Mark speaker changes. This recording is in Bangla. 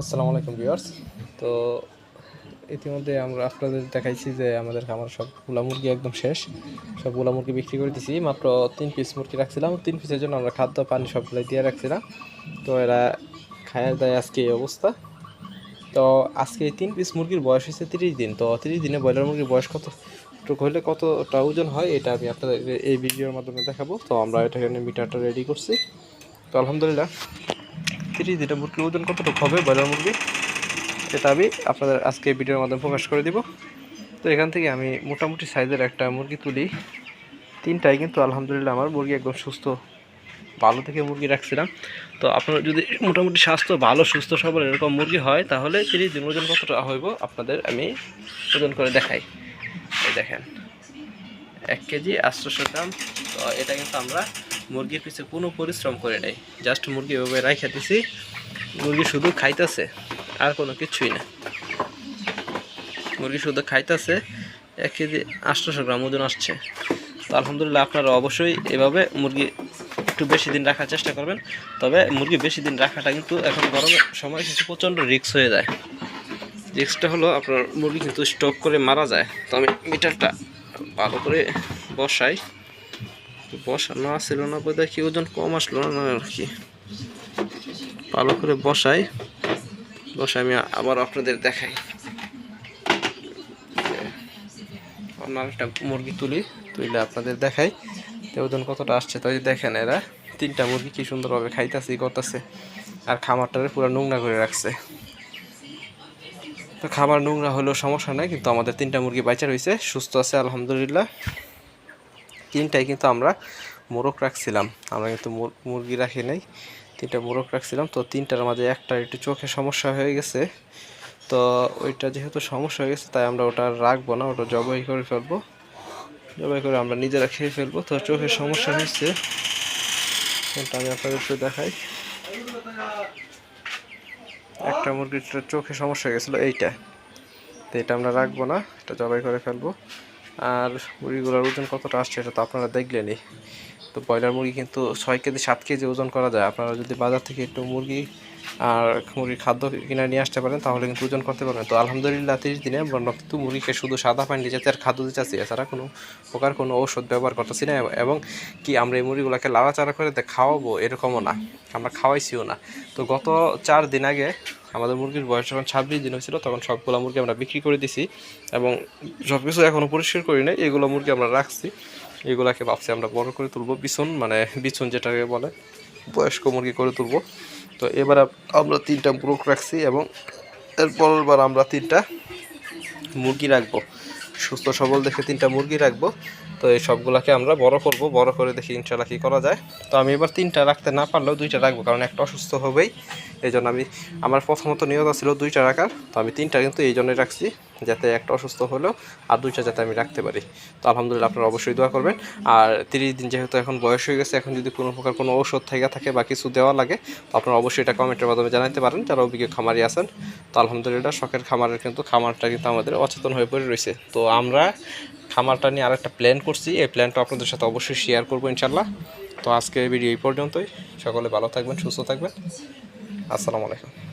Speaker 1: আসসালামু আলাইকুম ভিউয়ার্স। তো ইতিমধ্যে আমরা আপনাদের দেখাইছি যে আমাদের খামার সব গোলা মুরগি একদম শেষ। সব গোলা মুরগি বিক্রি করে দিছি। মাত্র তিন পিস মুরগি রাখছিলাম। তিন পিসের জন্য আমরা খাদ্য, পানি সবগুলাই দিয়ে রাখছিলাম। তো এরা খায়ের দেয় আজকে এই অবস্থা। তো আজকে তিন পিস মুরগির বয়স হয়েছে তিরিশ দিন। তো তিরিশ দিনে ব্রয়লার মুরগির বয়স কত টুক হলে কতটা ওজন হয়, এটা আমি আপনাদের এই ভিডিওর মাধ্যমে দেখাবো। তো আমরা এটা এখানে মিটারটা রেডি করছি। তো আলহামদুলিল্লাহ। তিরিশ যেটা মুরগির ওজন কতটুকু হবে, ব্রয়লার মুরগি, সেটা আমি আপনাদের আজকে ভিডিওর মাধ্যমে প্রকাশ করে দিব। তো এখান থেকে আমি মোটামুটি সাইজের একটা মুরগি তুলি। তিনটাই কিন্তু আলহামদুলিল্লাহ আমার মুরগি একদম সুস্থ, ভালো থেকে মুরগি রাখছিলাম। তো আপনার যদি মোটামুটি স্বাস্থ্য ভালো, সুস্থ সবল এরকম মুরগি হয়, তাহলে তিরিশ দিন ওজন কতটা হইব, আপনাদের আমি ওজন করে দেখাই। এই দেখেন, এক কেজি আটশোশো গ্রাম, তো এটা কিন্তু আমরা মুরগির পিছে কোনো পরিশ্রম করে নেই। জাস্ট মুরগি এভাবে রাইখা দিছি, মুরগি শুধু খাইতেছে, আর কোনো কিছুই না। মুরগি শুধু খাইতেছে, এক কেজি আটশোশো গ্রাম ওজন আসছে। তো আলহামদুলিল্লাহ আপনারা অবশ্যই এভাবে মুরগি একটু বেশি দিন রাখার চেষ্টা করবেন। তবে মুরগি বেশি দিন রাখাটা কিন্তু এখন গরমের সময় কিন্তু প্রচণ্ড রিক্স হয়ে যায়। রিক্সটা হলো আপনার মুরগি কিন্তু স্টক করে মারা যায়। তো আমি মিটারটা ভালো করে বসাই। বসানো ছিল না বোধহয় কি ওজন কম আসলো না আর কি। ভালো করে বসাই। বসাই আমি আবার আপনাদের দেখাই। অন্য একটা মুরগি তুলি তুইলে আপনাদের দেখাই। তো ওজন কতটা আসছে তো দেখেন এরা। তিনটা মুরগি কি সুন্দরভাবে খাইতেছে করতেছে। আর খামারটারে পুরো নোংরা করে রাখছে। তো খাবার নোংরা হলেও সমস্যা নাই, কিন্তু আমাদের তিনটা মুরগি বাচ্চা রয়েছে সুস্থ আছে, আলহামদুলিল্লাহ। তিনটাই কিন্তু আমরা মোরগ রাখছিলাম। আমরা কিন্তু মুরগি রাখি নাই, তিনটা মোরগ রাখছিলাম। তো তিনটার মাঝে একটা একটু চোখে সমস্যা হয়ে গেছে। তো ওইটা যেহেতু সমস্যা হয়ে গেছে, তাই আমরা ওটা রাখব না, ওটা জবাই করে ফেলব। জবাই করে আমরা নিজেরা খেয়ে ফেলব। তো চোখের সমস্যা হয়েছে। কোনটা আমি আপনাদের একটু দেখাই। একটা মুরগির চোখে সমস্যা হয়ে গেছিল, এইটা। তো এটা আমরা রাখব না, এটা জবাই করে ফেলব। আর মুরগিগুলোর ওজন কতটা আসছে এটা তো আপনারা দেখলেনই। তো ব্রয়লার মুরগি কিন্তু ছয় কেজি, সাত কেজি ওজন করা যায়। আপনারা যদি বাজার থেকে একটু মুরগি আর মুরগির খাদ্য কিনে নিয়ে আসতে পারেন, তাহলে কিন্তু ওজন করতে পারবেন। তো আলহামদুলিল্লাহ তিরিশ দিনে আমরা কিন্তু মুরগিকে শুধু সাদা পানি জাতীয় খাদ্য দিতে চাচ্ছি, এছাড়া কোনো প্রকার কোনো ঔষধ ব্যবহার করতেছি না। এবং কি আমরা এই মুরগিগুলোকে লাড়াচাড়া করে খাওয়াবো এরকমও না, আমরা খাওয়াইছিও না। তো গত চার দিন আগে আমাদের মুরগির বয়স যখন ছাব্বিশ দিন হয়েছিল, তখন সবগুলো মুরগি আমরা বিক্রি করে দিছি এবং সব কিছু এখনও পরিষ্কার করি নাই। এগুলো মুরগি আমরা রাখছি, এগুলাকে ভাবছি আমরা বড় করে তুলবো, বিছন মানে বিছন যেটাকে বলে, বয়স্ক মুরগি করে তুলবো। তো এবার আমরা তিনটা মুরগ রাখছি এবং এরপরের বার আমরা তিনটা মুরগি রাখব। সুস্থ সবল দেখে তিনটা মুরগি রাখব। তো এই সবগুলোকে আমরা বড় করব, বড় করে দেখি ইনশাল্লাহ কী করা যায়। তো আমি এবার তিনটা রাখতে না পারলেও দুইটা রাখব, কারণ একটা অসুস্থ হবেই। এই জন্য আমি, আমার প্রথমত নিয়ত ছিল দুইটা রাখার। তো আমি তিনটা কিন্তু এই জন্যই রাখছি, যাতে একটা অসুস্থ হলেও আর দুইটা যাতে আমি রাখতে পারি। তো আলহামদুলিল্লাহ আপনারা অবশ্যই দোয়া করবেন। আর তিরিশ দিন যেহেতু এখন বয়স হয়ে গেছে, এখন যদি কোনো প্রকার কোনো ঔষধ থেকে থাকে বা কিছু দেওয়া লাগে, তো আপনারা অবশ্যই এটা কমেন্টের মাধ্যমে জানাতে পারেন, যারা অভিজ্ঞ খামারি আছেন। তো আলহামদুলিল্লাহ, শখের খামারের কিন্তু খামারটা কিন্তু আমাদের অচেতন হয়ে পড়ে রয়েছে। তো আমরা খামারটা নিয়ে আরেকটা প্ল্যান করছি। এই প্ল্যানটা আপনাদের সাথে অবশ্যই শেয়ার করব ইনশাল্লাহ তো আজকে ভিডিও এই পর্যন্তই। সকলে ভালো থাকবেন, সুস্থ থাকবেন। আসসালামু আলাইকুম।